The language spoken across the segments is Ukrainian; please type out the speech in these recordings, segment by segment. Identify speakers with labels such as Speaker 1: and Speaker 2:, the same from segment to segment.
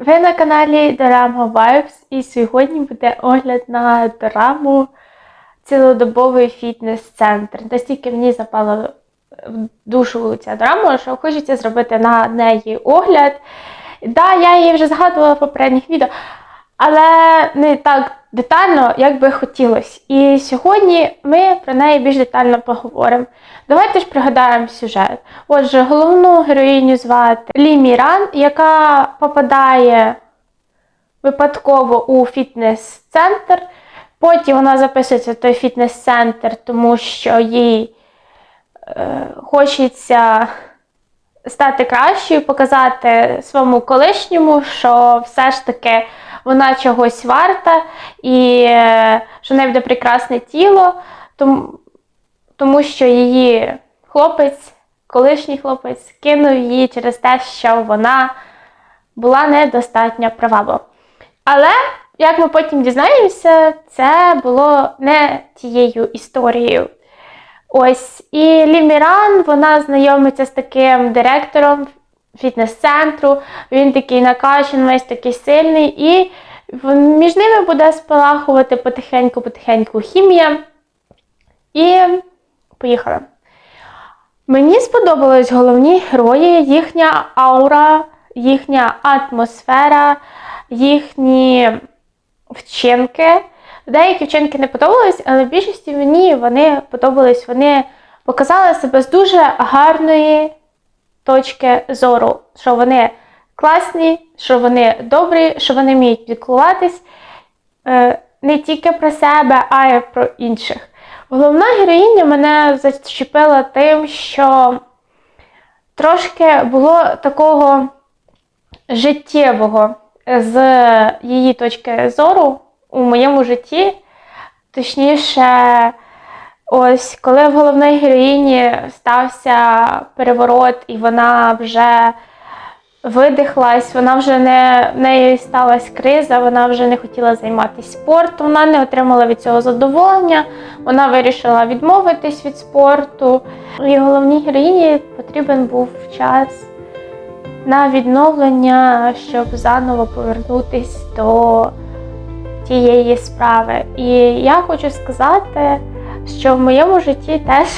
Speaker 1: Ви на каналі Dorama Vibes і сьогодні буде огляд на дораму цілодобовий фітнес-центр. Настільки мені запала в душу ця драма, що хочеться зробити на неї огляд. Да, я її вже згадувала в попередніх відео, але не так детально, як би хотілося. І сьогодні ми про неї більш детально поговоримо. Давайте ж пригадаємо сюжет. Отже, головну героїню звати Лі Міран, яка попадає випадково у фітнес-центр. Потім вона записується в той фітнес-центр, тому що їй е, хочеться стати кращою, показати своєму колишньому, що все ж таки вона чогось варта і е, що в неї буде прекрасне тіло, тому, тому що її хлопець, колишній хлопець, кинув її через те, що вона була недостатньо приваблива. Але, як ми потім дізнаємося, це було не тією історією. Ось, і Ліміран, вона знайомиться з таким директором фітнес-центру. Він такий накачаний, весь такий сильний, і між ними буде спалахувати потихеньку-потихеньку хімія. І поїхали. Мені сподобались головні герої, їхня аура, їхня атмосфера, їхні вчинки. Деякі вчинки не подобались, але в більшості мені вони подобались. Вони показали себе з дуже гарної точки зору, що вони класні, що вони добрі, що вони вміють піклуватись е, не тільки про себе, а й про інших. Головна героїня мене зачепила тим, що трошки було такого життєвого з її точки зору у моєму житті. Точніше, ось коли в головної героїні стався переворот, і вона вже видихлась, вона вже не в неї сталася криза, вона вже не хотіла займатися спортом, вона не отримала від цього задоволення, вона вирішила відмовитись від спорту. І головній героїні потрібен був час на відновлення, щоб заново повернутись до тієї справи. І я хочу сказати, що в моєму житті теж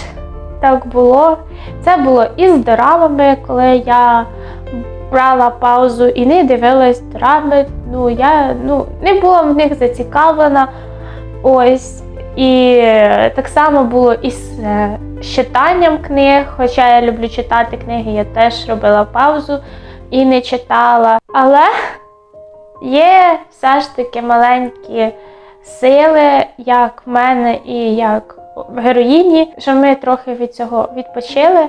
Speaker 1: так було. Це було і з дорамами, коли я брала паузу і не дивилась дорами. Ну, я ну, не була в них зацікавлена. Ось. І так само було і з е, читанням книг, хоча я люблю читати книги, я теж робила паузу і не читала. Але є все ж таки маленькі сили, як в мене і як в героїні, що ми трохи від цього відпочили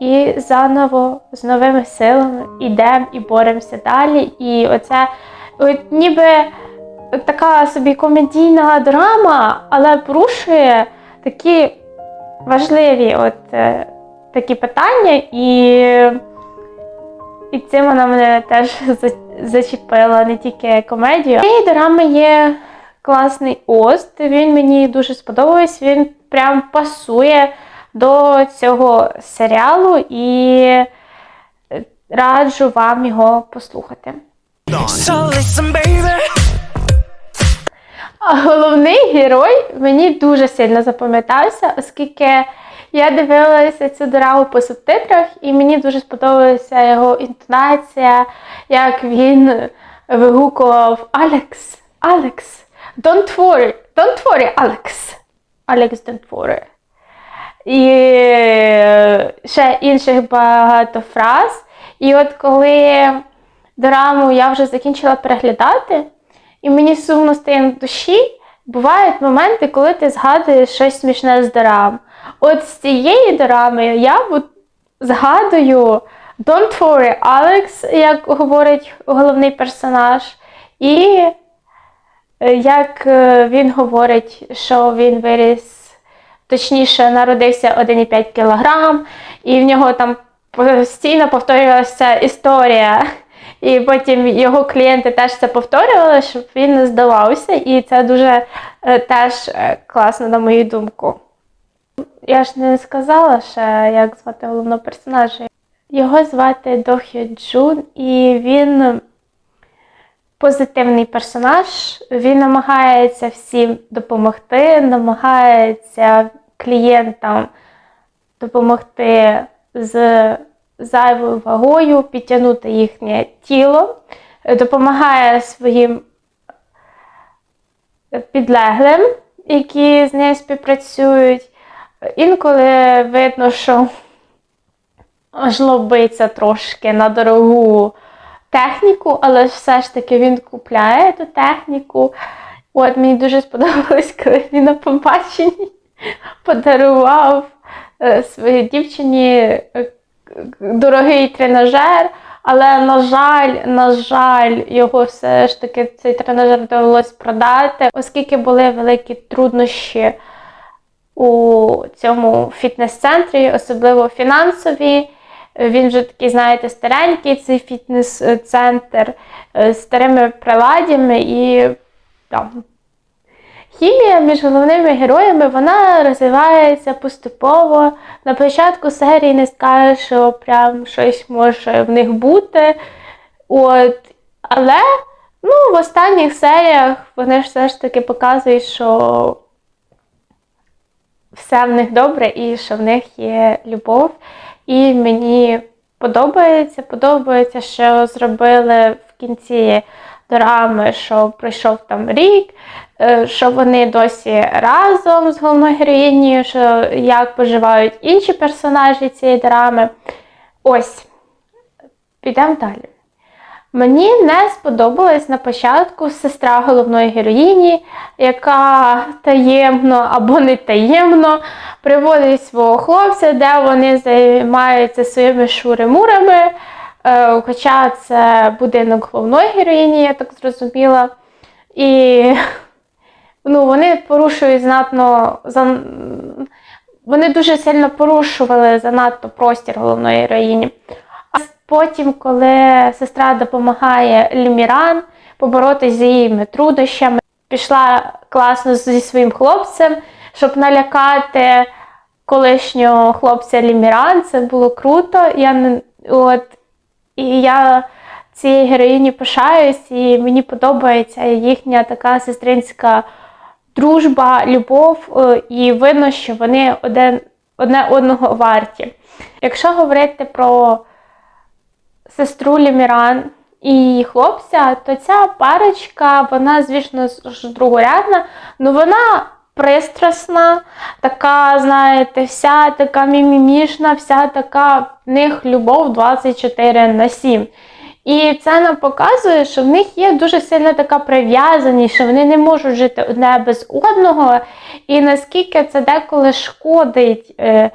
Speaker 1: і заново з новими силами йдемо і боремося далі. І оце от ніби така собі комедійна драма, але порушує такі важливі от, е, такі питання, і, і цим вона мене теж зачепила, не тільки комедію. І драми є класний ост. Він мені дуже сподобався. Він прям пасує до цього серіалу і е, раджу вам його послухати. Головний герой мені дуже сильно запам'ятався, оскільки я дивилася цю дораму по субтитрах, і мені дуже сподобалася його інтонація, як він вигукував Алекс, Алекс, don't worry, don't worry, Алекс. Алекс, don't worry. І ще інших багато фраз. І от коли дораму я вже закінчила переглядати, і мені сумно стає на душі, бувають моменти, коли ти згадуєш щось смішне з дорам. От з цієї дорами я згадую Don't worry, Alex, як говорить головний персонаж, і е, як е, він говорить, що він виріс, точніше, народився 1,5 кг, і в нього там постійно повторювалася історія. І потім його клієнти теж це повторювали, щоб він не здавався, і це дуже е, теж класно, на мою думку. Я ж не сказала ще, як звати головного персонажа. Його звати Дохyo Джун, і він позитивний персонаж. Він намагається всім допомогти, намагається клієнтам допомогти з зайвою вагою, підтягнути їхнє тіло, допомагає своїм підлеглим, які з нею співпрацюють. Інколи видно, що жлобиться трошки на дорогу техніку, але все ж таки він купляє ту техніку. От мені дуже сподобалось, коли він на побаченні подарував е, своїй дівчині е, дорогий тренажер, але, на жаль, на жаль, його все ж таки цей тренажер довелось продати, оскільки були великі труднощі у цьому фітнес-центрі, особливо фінансові. Він вже такий, знаєте, старенький, цей фітнес-центр е, з старими приладдями і там. Хімія між головними героями вона розвивається поступово. На початку серії не скажеш, що прям щось може в них бути. От. Але ну, в останніх серіях вони ж все ж таки показують, що все в них добре і що в них є любов. І мені подобається, подобається, що зробили в кінці драми, що пройшов там рік, е, що вони досі разом з головною героїнею, що як поживають інші персонажі цієї драми. Ось, підемо далі. Мені не сподобалась на початку сестра головної героїні, яка таємно або не таємно приводить свого хлопця, де вони займаються своїми шури-мурами. Е, Хоча це будинок головної героїні, я так зрозуміла. І ну, вони порушують знатно. Вони дуже сильно порушували занадто простір головної героїні. Потім, коли сестра допомагає Ліміран поборотися з її труднощами, пішла класно зі своїм хлопцем, щоб налякати колишнього хлопця Ліміран. Це було круто. Я от і я цієї героїні пишаюсь, і мені подобається їхня така сестринська дружба, любов, е, і видно, що вони один, одне одного варті. Якщо говорити про сестру Ліміран і хлопця, то ця парочка, вона, звісно, ж другорядна, але вона пристрасна, така, знаєте, вся така мімімішна, вся така в них любов 24 на 7. І це нам показує, що в них є дуже сильна така прив'язаність, що вони не можуть жити одне без одного, і наскільки це деколи шкодить, е,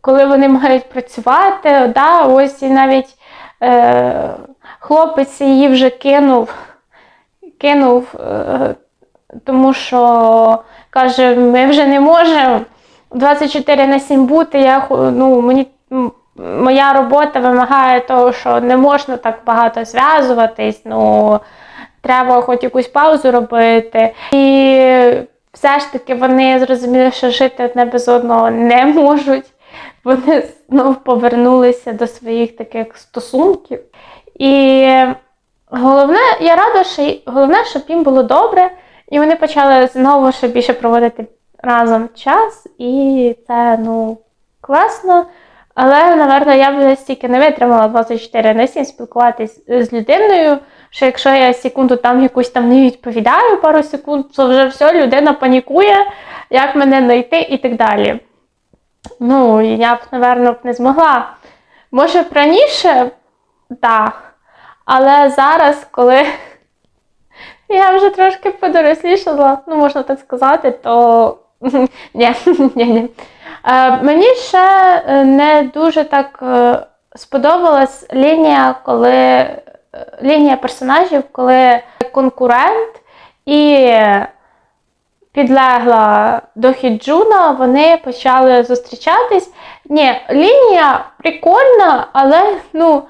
Speaker 1: коли вони мають працювати. Да, ось і навіть е, хлопець її вже кинув, кинув, е, тому що каже, ми вже не можемо 24 на 7 бути. Я, ну, мені, моя робота вимагає того, що не можна так багато зв'язуватись. Ну, треба хоч якусь паузу робити. І все ж таки вони зрозуміли, що жити одне без одного не можуть. Вони знову повернулися до своїх таких стосунків. І головне, я рада, що головне, щоб їм було добре, і вони почали знову ще більше проводити разом час, і це ну класно. Але, напевно, я б настільки не витримала 24 на 7 спілкуватись з людиною, що якщо я секунду там якусь там не відповідаю пару секунд, то вже все, людина панікує, як мене знайти і так далі. Ну, я б, напевно, не змогла. Може, б раніше, так. Але зараз, коли я вже трошки подорослішала, ну, можна так сказати, то ні, ні, ні. Е, Мені ще е, не дуже так е, сподобалась лінія, коли лінія персонажів, коли конкурент і підлегла до Хіджуна, вони почали зустрічатись. Ні, лінія прикольна, але ну,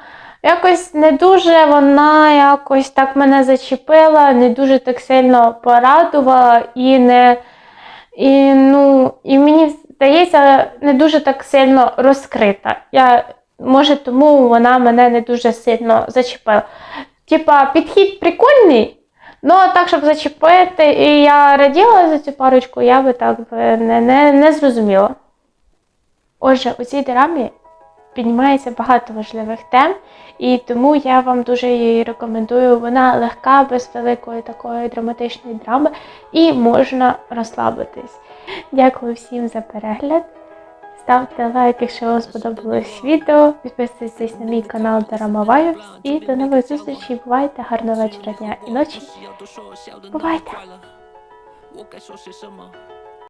Speaker 1: якось не дуже вона якось так мене зачепила, не дуже так сильно порадувала і не. І, ну, і мені здається, не дуже так сильно розкрита. Я, може, тому вона мене не дуже сильно зачепила. Типа, підхід прикольний, але так, щоб зачепити, і я раділа за цю парочку, я би так не, не, не зрозуміла. Отже, у цій драмі піднімається багато важливих тем, і тому я вам дуже її рекомендую. Вона легка, без великої такої драматичної драми, і можна розслабитись. Дякую всім за перегляд. Ставте лайк, якщо вам сподобалось відео. Підписуйтесь на мій канал Дарама Вайвс. І до нових зустрічей. Бувайте, гарного вечора дня і ночі. Бувайте!